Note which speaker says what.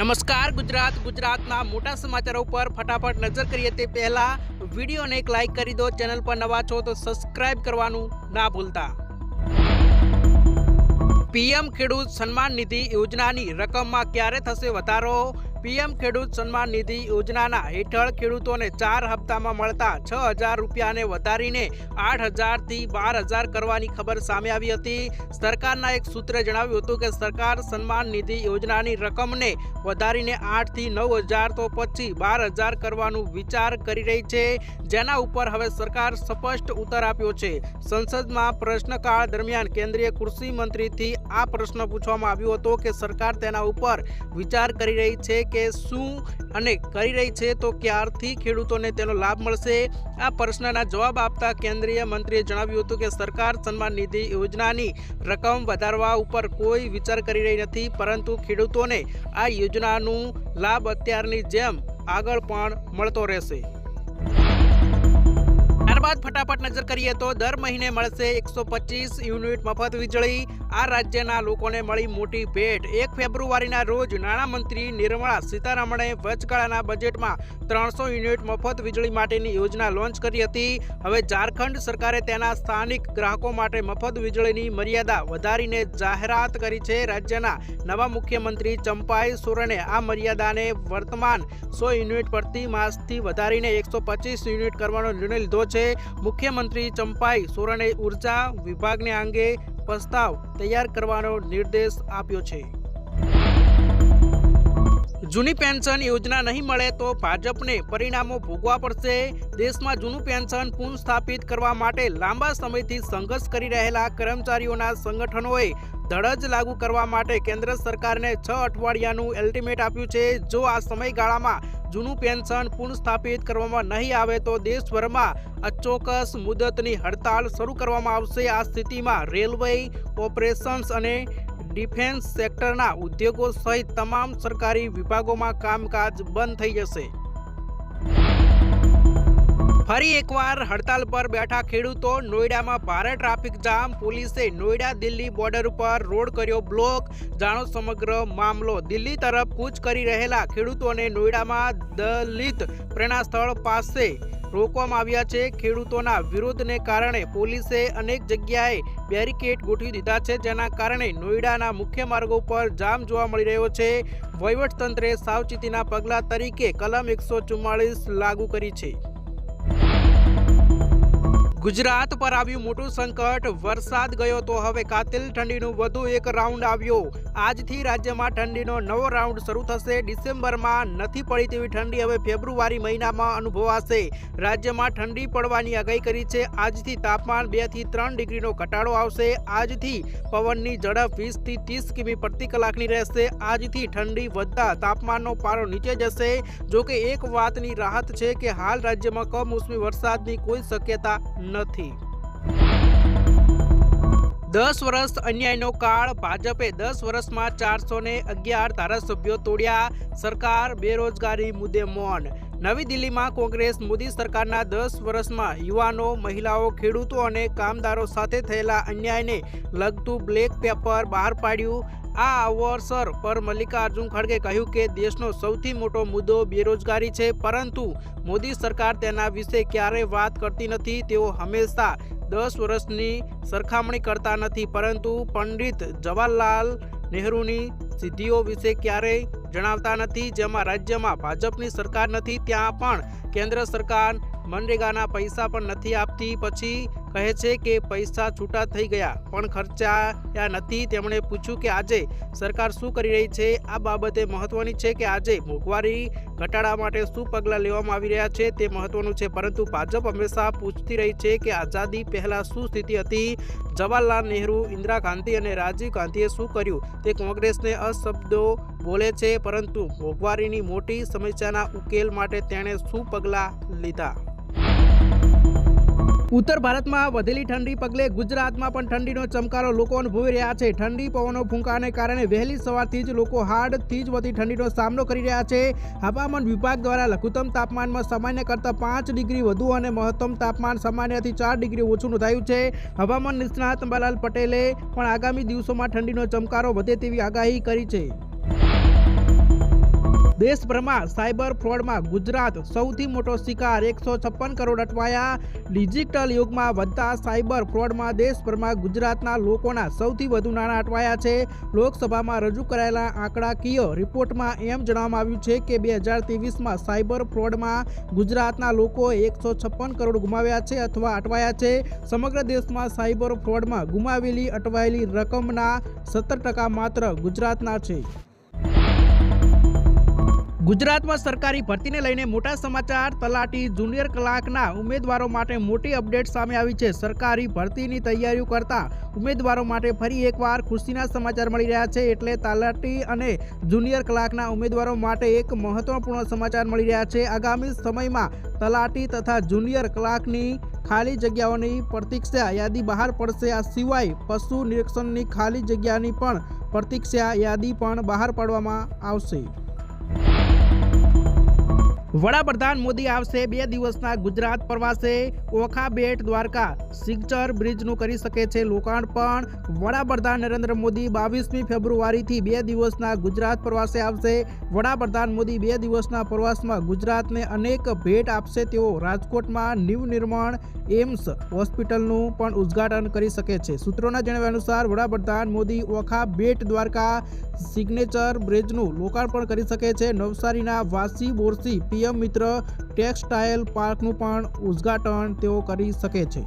Speaker 1: નમસ્કાર, ગુજરાત, ગુજરાતના મોટા સમાચારો પર ફટાફટ નજર કરીએ તે પહેલા વિડીયોને એક લાઈક કરી દો, ચેનલ પર નવા છો તો સબસ્ક્રાઇબ કરવાનું ના ભૂલતા. પીએમ ખેડૂત સન્માન નિધિ યોજનાની રકમમાં ક્યારે થશે વધારો? પીએમ ખેડૂત સન્માન નિધિ યોજનાના હેઠળ ખેડૂતોને ચાર હપ્તામાં મળતા છ હજાર રૂપિયાને વધારીને આઠ હજારથી બાર હજાર કરવાની ખબર સામે આવી હતી. સરકારના એક સૂત્રે જણાવ્યું હતું કે સરકાર સન્માન નિધિ યોજનાની રકમને વધારીને આઠથી નવ હજાર તો પછી બાર હજાર કરવાનું વિચાર કરી રહી છે. જેના ઉપર હવે સરકાર સ્પષ્ટ ઉત્તર આપ્યો છે. સંસદમાં પ્રશ્નકાળ દરમિયાન કેન્દ્રીય કૃષિ મંત્રીથી આ પ્રશ્ન પૂછવામાં આવ્યો હતો કે સરકાર તેના ઉપર વિચાર કરી રહી છે કે શું અને કરી રહી છે તો ક્યારથી ખેડૂતોને તેનો લાભ મળશે? આ પ્રશ્નના જવાબ આપતા કેન્દ્રીય મંત્રીએ જણાવ્યું હતું કે સરકાર સન્માન નિધિ યોજનાની રકમ વધારવા ઉપર કોઈ વિચાર કરી રહી નથી, પરંતુ ખેડૂતોને આ યોજનાનું લાભ અત્યારની જેમ આગળ પણ મળતો રહેશે. ત્યારબાદ ફટાફટ નજર કરીએ તો દર મહિને મળશે એકસો યુનિટ મફત વીજળી આ રાજ્યના લોકોને મળી મોટી ભેટ. એક ફેબ્રુઆરીના રોજ નાણામંત્રી નિર્મળા સીતારમણે વચગાળાના બજેટમાં ત્રણસો યુનિટ મફત વીજળી માટેની યોજના લોન્ચ કરી હતી. હવે ઝારખંડ સરકારે તેના સ્થાનિક ગ્રાહકો માટે મફત વીજળીની મર્યાદા વધારીને જાહેરાત કરી છે. રાજ્યના નવા મુખ્યમંત્રી ચંપાઈ સોરેને આ મર્યાદાને વર્તમાન સો યુનિટ પ્રતિ માસથી વધારીને એકસો પચીસ યુનિટ કરવાનો નિર્ણય લીધો છે. મુખ્યમંત્રી ચંપાઈ સોરેને ઊર્જા વિભાગને અંગે પ્રસ્તાવ તૈયાર કરવાનો નિર્દેશ આપ્યો છે. જૂની પેન્શન યોજના નહીં મળે તો ભાજપને પરિણામો ભોગવા પડશે. દેશમાં જૂનું પેન્શન પુનઃસ્થાપિત કરવા માટે લાંબા સમયથી સંઘર્ષ કરી રહેલા કર્મચારીઓના સંગઠનોએ ધડજ લાગુ કરવા માટે કેન્દ્ર સરકારને છ અઠવાડિયાનું એલ્ટિમેટ આપ્યું છે. જો આ સમયગાળામાં જૂનું પેન્શન પુનઃસ્થાપિત કરવામાં નહીં આવે તો દેશભરમાં અચોક્કસ મુદતની હડતાળ શરૂ કરવામાં આવશે. આ સ્થિતિમાં રેલવે, ઓપરેશન્સ અને ડિફેન્સ સેક્ટરના ઉદ્યોગો સહિત તમામ સરકારી વિભાગોમાં કામકાજ બંધ થઈ જશે. ફરી એકવાર હડતાલ પર બેઠા ખેડૂતો નોઈડામાં ભારે ટ્રાફિક જામ. પોલીસે નોઈડા દિલ્હી બોર્ડર ઉપર રોડ કર્યો બ્લોક. જાણો સમગ્ર મામલો. દિલ્હી તરફ કૂચ કરી રહેલા ખેડૂતોને નોઈડામાં દલિત પ્રેરણા સ્થળ પાસે રોકવામાં આવ્યા છે. ખેડૂતોના વિરોધને કારણે પોલીસે અનેક જગ્યાએ બેરિકેડ ગોઠવી દીધા છે, જેના કારણે નોઈડાના મુખ્ય માર્ગો પર જામ જોવા મળી રહ્યો છે. વહીવટતંત્રે સાવચેતીના પગલાં તરીકે કલમ એકસો લાગુ કરી છે. ગુજરાત પર આવ્યું મોટું સંકટ, વરસાદ ગયો તો હવે કાતિલ ઠંડીનું વધુ એક રાઉન્ડ આવ્યો. આજથી રાજ્યમાં ઠંડીનો નવો રાઉન્ડ શરૂ થશે. ડિસેમ્બરમાં નથી પડી તેવી ઠંડી, હવે ફેબ્રુઆરી મહિનામાં અનુભવાશે. રાજ્યમાં ઠંડી પડવાની આગાહી કરી છે. આજથી તાપમાન બેથી ત્રણ ડિગ્રીનો ઘટાડો આવશે. આજથી પવનની ઝડપ વીસથી ત્રીસ કિમી પ્રતિ કલાકની રહેશે. આજથી ઠંડી વધતા તાપમાનનો પારો નીચે જશે. જોકે એક વાતની રાહત છે કે હાલ રાજ્યમાં કમોસમી વરસાદની કોઈ શક્યતા નથી. દસ વર્ષ અન્યાયનો કાળ ભાજપે દસ વર્ષમાં ચારસો ને અગિયાર ધારાસભ્યો તોડ્યા. સરકાર બેરોજગારી મુદ્દે મૌન. નવી દિલ્હીમાં કોંગ્રેસ મોદી સરકારના દસ વર્ષમાં યુવાનો, મહિલાઓ, ખેડૂતો અને કામદારો સાથે થયેલા અન્યાયને લગતું બ્લેક પેપર બહાર પાડ્યું. આ અવસર પર મલ્લિકાર્જુન ખડગે કહ્યું કે દેશનો સૌથી મોટો મુદ્દો બેરોજગારી છે, પરંતુ મોદી સરકાર તેના વિશે ક્યારેય વાત કરતી નથી, તેઓ હંમેશા દસ વર્ષની સરખામણી કરતા નથી, પરંતુ પંડિત જવાહરલાલ નહેરુની સિદ્ધિઓ વિશે ક્યારેય જણાવતા નથી, જેમાં રાજ્યમાં ભાજપની સરકાર નથી, ત્યાં પણ કેન્દ્ર સરકાર મનરેગાના પૈસા પણ નથી આપતી, પછી કહે છે કે પૈસા છૂટા થઈ ગયા, પણ ખર્ચાયા નથી. તેમણે પૂછ્યું કે આજે સરકાર શું કરી રહી છે? આ બાબતે મહત્વની છે કે આજે મોંઘવારી ઘટાડા માટે શું પગલાં લેવામાં આવી રહ્યા છે તે મહત્વનું છે. પરંતુ ભાજપ હંમેશા પૂછતી રહી છે કે આઝાદી પહેલાં શું સ્થિતિ હતી? જવાહરલાલ નહેરુ, ઇન્દિરા ગાંધી અને રાજીવ ગાંધીએ શું કર્યું? તે કોંગ્રેસને અશબ્દો બોલે છે, પરંતુ મોંઘવારીની મોટી સમસ્યાના ઉકેલ માટે તેણે શું પગલાં લીધા? ઉત્તર ભારતમાં વધેલી ઠંડી પગલે ગુજરાતમાં પણ ઠંડીનો ચમકારો લોકો અનુભવી રહ્યા છે. ઠંડી પવનો ફૂંકાને કારણે વહેલી સવારથી જ લોકો હાડથી જ વધી ઠંડીનો સામનો કરી રહ્યા છે. હવામાન વિભાગ દ્વારા લઘુત્તમ તાપમાનમાં સામાન્ય કરતાં પાંચ ડિગ્રી વધુ અને મહત્તમ તાપમાન સામાન્યથી ચાર ડિગ્રી ઓછું નોંધાયું છે. હવામાન નિષ્ણાત અંબાલાલ પટેલે પણ આગામી દિવસોમાં ઠંડીનો ચમકારો વધે તેવી આગાહી કરી છે. દેશભરમાં સાયબર ફ્રોડમાં ગુજરાત સૌથી મોટો શિકાર, એકસો છપ્પન કરોડ અટવાયા. ડિજિટલ યુગમાં વધતા સાયબર ફ્રોડમાં દેશભરમાં ગુજરાતના લોકોના સૌથી વધુ નાણાં અટવાયા છે. લોકસભામાં રજૂ કરાયેલા આંકડાકીય રિપોર્ટમાં એમ જણાવવામાં આવ્યું છે કે બે હજાર ત્રેવીસમાં સાયબર ફ્રોડમાં ગુજરાતના લોકો એકસો છપ્પન કરોડ ગુમાવ્યા છે અથવા અટવાયા છે. સમગ્ર દેશમાં સાયબર ફ્રોડમાં ગુમાવેલી, અટવાયેલી રકમના સત્તર ટકા માત્ર ગુજરાતના છે. ગુજરાતમાં સરકારી ભરતીને લઈને મોટા સમાચાર તલાટી જુનિયર કલાકના ઉમેદવારો માટે મોટી અપડેટ સામે આવી છે. સરકારી ભરતીની તૈયારીઓ કરતા ઉમેદવારો માટે ફરી એકવાર ખુશીના સમાચાર મળી રહ્યા છે. એટલે તલાટી અને જુનિયર કલાકના ઉમેદવારો માટે એક મહત્વપૂર્ણ સમાચાર મળી રહ્યા છે. આગામી સમયમાં તલાટી તથા જુનિયર કલાકની ખાલી જગ્યાઓની પ્રતિક્ષા યાદી બહાર પડશે. આ સિવાય પશુ નિરીક્ષણની ખાલી જગ્યાની પણ પ્રતિક્ષા યાદી પણ બહાર પાડવામાં આવશે. વડાપ્રધાન મોદી આવશે બે દિવસના ગુજરાત પ્રવાસે. ઓખા બેટ દ્વારકા સિગ્ચર બ્રિજનું કરી શકે છે લોકાર્પણ. વડાપ્રધાન નરેન્દ્ર મોદી બાવીસમી ફેબ્રુઆરીથી બે દિવસના ગુજરાત પ્રવાસે આવશે. વડાપ્રધાન મોદી બે દિવસના પ્રવાસમાં ગુજરાતને અનેક ભેટ આપશે તેઓ રાજકોટમાં નિર્માણ એમ્સ હોસ્પિટલનું પણ ઉદ્ઘાટન કરી શકે છે. સૂત્રોના જણાવ્યા અનુસાર વડાપ્રધાન મોદી ઓખા બેટ દ્વારકા સિગ્નેચર બ્રિજનું લોકાર્પણ કરી શકે છે. નવસારીના વાસી બોરસી પીએમ મિત્ર ટેક્સટાઇલ પાર્કનું પણ ઉદ્ઘાટન તેઓ કરી શકે છે.